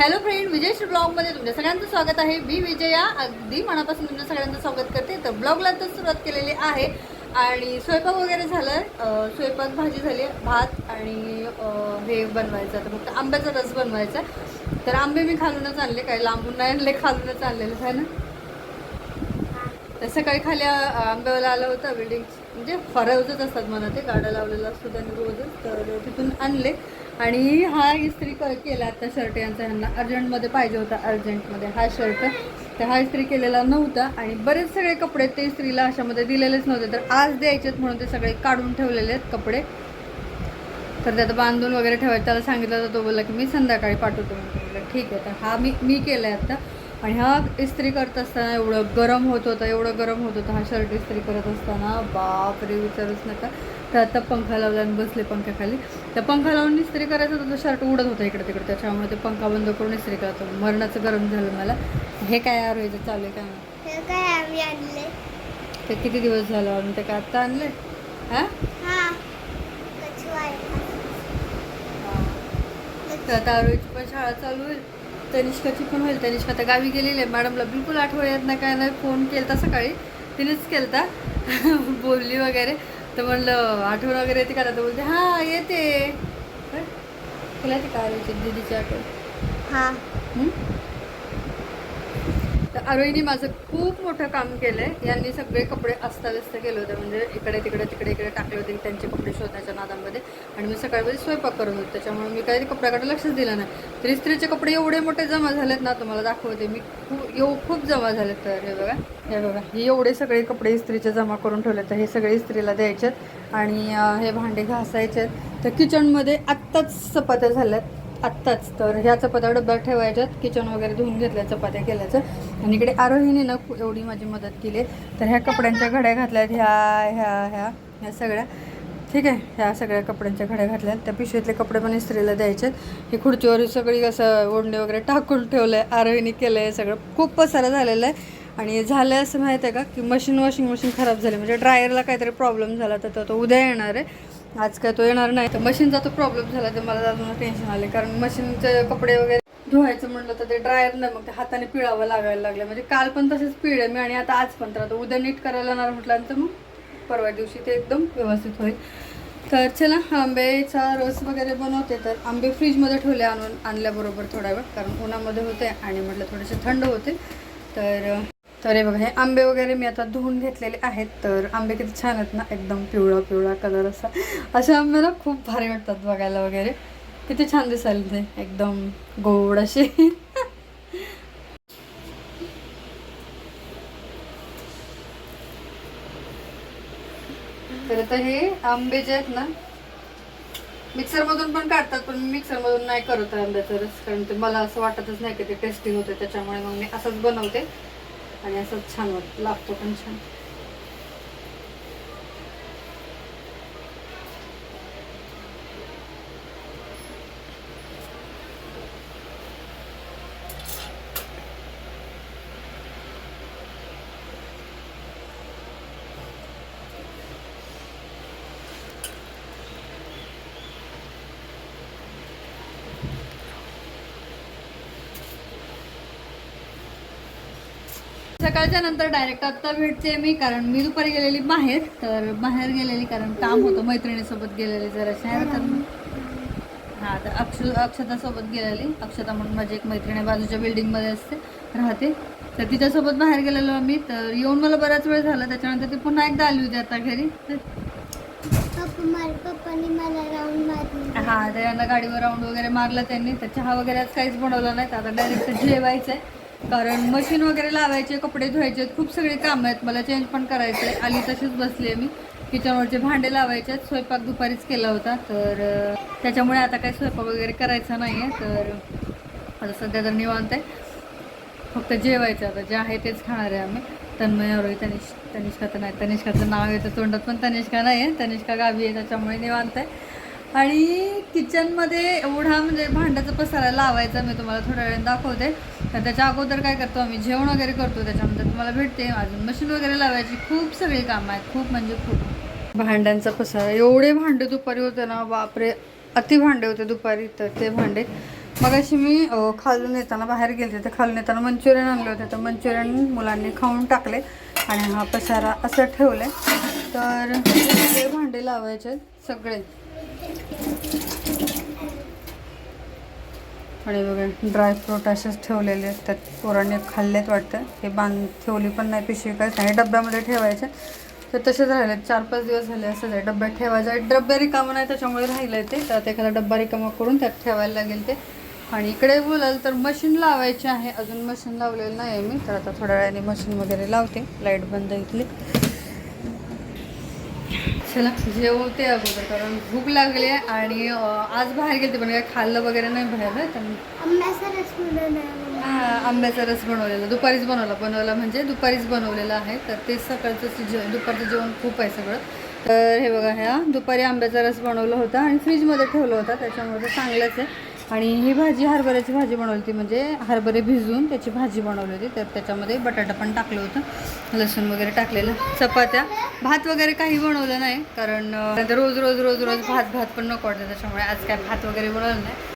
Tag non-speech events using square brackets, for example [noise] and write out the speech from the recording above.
Hello friend विजयश्री ब्लॉगमध्ये तुमच्या सगळ्यांचं स्वागत आहे. मी विजया अगदी मनापासून तुमच्या सगळ्यांचं स्वागत करते. तर ब्लॉगला तर सुरुवात केलेली आहे. आणि स्वयंपाक वगैरे झालं. आहे स्वयंपाक भाजी झाली भात आणि हे बनवायचं. तर फक्त आंब्याचा रस बनवायचा. तर आंबे मी खालूनच आणले. काही लांबून नाही आणले खालूनच आणलेलं आहे ना? तर सकाळी खाली आंब्यावर आलं होतं बिल्डिंग म्हणजे फरवतच असतात मला ते गाड्या लावलेला असतो त्यांनी रोजच तर तिथून आणले. आणि हा इस्त्री क- केला आता शर्ट यांचा ह्यांना अर्जंटमध्ये पाहिजे होता अर्जंटमध्ये हा शर्ट तर हा इस्त्री केलेला नव्हता आणि बरेच सगळे कपडे ते इस्त्रीला अशामध्ये दिलेलेच नव्हते. तर आज द्यायचेत म्हणून ते सगळे काढून ठेवलेले आहेत कपडे. तर त्यात बांधून वगैरे ठेवायचं त्याला सांगितलं तर तो बोलला की मी संध्याकाळी पाठवतो म्हणून. ठीक आहे तर हा मी मी केला आहे आता आणि हा इस्त्री करत असताना एवढं गरम होत होतं एवढं गरम होत होतं हा शर्ट इस्त्री करत असताना. बापरे विचारूच नका. तर आता पंखा लावला आणि बसले पंख्याखाली. तर पंखा लावून इस्त्री करायचं तर तो शर्ट उडत होता इकडे तिकडे त्याच्यामुळे ते पंखा बंद करून इस्त्री करत होतो. मरणाचं गरम झालं मला. हे काय आरोग्याचं चालू आहे काय. हे आम्ही आणले ते किती दिवस झालं आणून ते काय आत्ता आणले हां? तर आता आरोहीची पण शाळा चालू होईल तनिष्काची पण होईल. तनिष्का आता गावी गेलेली आहे. मॅडमला बिलकुल आठवण येत नाही. काय नाही फोन केलता सकाळी. तिनेच केलता. [laughs] बोलली वगैरे. तर म्हणलं आठवण वगैरे येते का? तर बोलते हां येते? तुला येते का आरोहीची दिदीची आठवण. हं? तर आरोहीने माझं खूप मोठं काम केलं आहे यांनी सगळे कपडे अस्ताव्यस्त केले होते. म्हणजे इकडे तिकडे तिकडे इकडे टाकले होते. त्यांचे कपडे शोधण्याच्या नादामध्ये. आणि मी सकाळमध्ये स्वयंपाक करत होते. त्याच्यामुळे मी काही कपड्याकडे लक्षच दिलं नाही. तर इस्त्रीचे कपडे एवढे मोठे जमा झालेत ना तुम्हाला दाखवते. मी खूप येऊ खूप जमा झालेत तर. हे बघा हे बघा. हे एवढे सगळे कपडे इस्त्रीचे जमा करून ठेवले तर हे सगळे इस्त्रीला द्यायचेत. आणि हे भांडे घासायचे आहेत तर किचनमध्ये आत्ताच चपात्या झाल्यात. आत्ताच. तर ह्या चपात्या डब्यात ठेवायच्यात. किचन वगैरे धुवून घेतल्या चपात्या केल्याचं. आणि इकडे आरोहीने ना एवढी माझी मदत केली. तर ह्या कपड्यांच्या घड्या घातल्यात. ह्या ह्या ह्या ह्या सगळ्या. ठीक आहे? ह्या सगळ्या कपड्यांच्या घड्या घातल्यात. त्या पिशवीतले कपडे पण इस्त्रीला द्यायचे ही खुर्चीवर सगळी असं ओढणे वगैरे टाकून ठेवलं आहे आरोहीने केलं आहे सगळं. खूप पसारा झालेलं आहे. आणि झालं असं माहीत आहे का? की मशीन वॉशिंग मशीन खराब झाली. म्हणजे ड्रायरला काहीतरी प्रॉब्लेम झाला. तर तो- तो उद्या येणार आहे. आज काय तो येणार नाही. तर मशीनचा तो प्रॉब्लेम झाला तर मला अजून टेन्शन आले कारण मशीनचे कपडे वगैरे धुवायचं म्हटलं तर ते ड्रायर नाही मग ते हाताने पिळावं लागायला लागलं. म्हणजे काल पण तसेच पिळे मी आणि आता आज पण. तर आता उद्या नीट करायला येणार म्हटल्यानंतर मग परवा दिवशी ते एकदम व्यवस्थित होईल. तर चला आंब्याचा रस वगैरे बनवते. तर आंबे फ्रीजमध्ये ठेवले आणून आणल्याबरोबर थोडा वेळ कारण उन्हामध्ये होते आणि म्हटलं थोडेसे थंड होते. तर तर हे बघा हे आंबे वगैरे मी आता धुवून घेतलेले आहेत. तर आंबे किती छान आहेत ना एकदम पिवळा पिवळा कलर असा. असे आंबे ना खूप भारी वाटतात बघायला वगैरे. किती छान दिसायला ते एकदम गोड असे. तर आता हे आंबे जे आहेत ना मिक्सरमधून पण काढतात पण मी मिक्सरमधून नाही करत आंब्याचा रस कारण ते मला असं वाटतच नाही की ते टेस्टिंग होते त्याच्यामुळे मग मी असंच बनवते. आणि असंच छान वाट लागतो पण छान. सकाळच्या नंतर डायरेक्ट आत्ता भेटते मी कारण मी दुपारी गेलेली बाहेर तर बाहेर गेलेली कारण काम होतं मैत्रिणीसोबत गेलेली जरा शहर तर हां तर अक्ष अक्षतासोबत गेलेली. अक्षता म्हणून माझी एक मैत्रीण बाजूच्या बिल्डिंगमध्ये असते राहते. तर तिच्यासोबत बाहेर गेलेलो आम्ही तर येऊन मला बराच वेळ झाला त्याच्यानंतर ती पुन्हा एकदा आली होती आता घरी. हा तर यांना गाडीवर राऊंड वगैरे मारला त्यांनी तर चहा वगैरे आज काहीच बनवलं नाही तर आता डायरेक्ट जेवायचं आहे कारण मशीन वगैरे लावायचे कपडे धुवायचे खूप सगळे कामं आहेत. मला चेंज पण करायचं. आहे आली तशीच बसली आहे मी किचनवरचे भांडे लावायचे आहेत स्वयंपाक दुपारीच केला होता. तर त्याच्यामुळे आता काही स्वयंपाक वगैरे करायचा नाही आहे तर आता सध्या तर निवांत आहे. फक्त जेवायचं आता जे आहे तेच खाणार आहे आम्ही. तन्मय आरोही तनिष तनिष्काचं नाही. तनिष्काचं नाव येतं तोंडात पण तनिष्का नाही आहे तनिष्का गावी आहे त्याच्यामुळे निवांत आहे. आणि किचनमध्ये एवढा म्हणजे भांड्याचा पसारा लावायचा मी तुम्हाला थोड्या वेळ दाखवते. तर त्याच्या अगोदर काय करतो आम्ही जेवण वगैरे करतो त्याच्यानंतर तुम्हाला भेटते. अजून मशीन वगैरे लावायची खूप सगळी कामं आहेत खूप म्हणजे खूप. भांड्यांचा पसारा एवढे भांडे दुपारी होते ना बापरे. अति भांडे होते दुपारी तर ते भांडे. मग अशी मी खालून येताना बाहेर गेले तर खालून येताना मंचुरियन आणले होते तर मंचुरियन मुलांनी खाऊन टाकले आणि हा पसारा असं ठेवलं तर ते भांडे लावायचे सगळे. आणि बघा ड्रायफ्रूट असेच ठेवलेले आहेत. त्यात पोरांनी खाल्लेत वाटतं. हे बांध ठेवली पण नाही पिशवी काय नाही. डब्यामध्ये ठेवायचे. तर तसेच राहिले. चार पाच दिवस झाले असं आहे. डब्यात ठेवायचा डब्बे रिकामं नाही त्याच्यामुळे राहिलं ते. तर एखादा डब्बा रिकामा करून त्यात ठेवायला लागेल ते. आणि इकडे बोलाल तर मशीन लावायचे आहे. अजून मशीन लावलेलं नाही आहे मी. तर आता थोड्या वेळाने मशीन वगैरे लावते. लाइट बंद इथली. चला जेवते अगोदर कारण भूक लागली आहे आणि आज बाहेर गेलते पण काय खाल्लं वगैरे नाही बाहेर तर आंब्याचा रस मिळून हा, आंब्याचा रस बनवलेला. दुपारीच बनवला बनवला म्हणजे दुपारीच बनवलेला आहे. तर ते सकाळचं जे दुपारचं जेवण खूप आहे सगळं. तर हे बघा ह्या दुपारी आंब्याचा रस बनवला होता आणि फ्रीजमध्ये ठेवला होता त्याच्यामुळे चांगलंच आहे. आणि ही भाजी हरभऱ्याची भाजी बनवली होती. म्हणजे हरभरे भिजवून त्याची भाजी बनवली होती. तर त्याच्यामध्ये बटाटा पण टाकलं होतं. लसूण वगैरे टाकलेलं. चपात्या भात वगैरे काही बनवलं नाही. कारण रोज रोज रोज रोज भात भात पण नको वाटतं. त्याच्यामुळे आज काय भात वगैरे बनवलं नाही.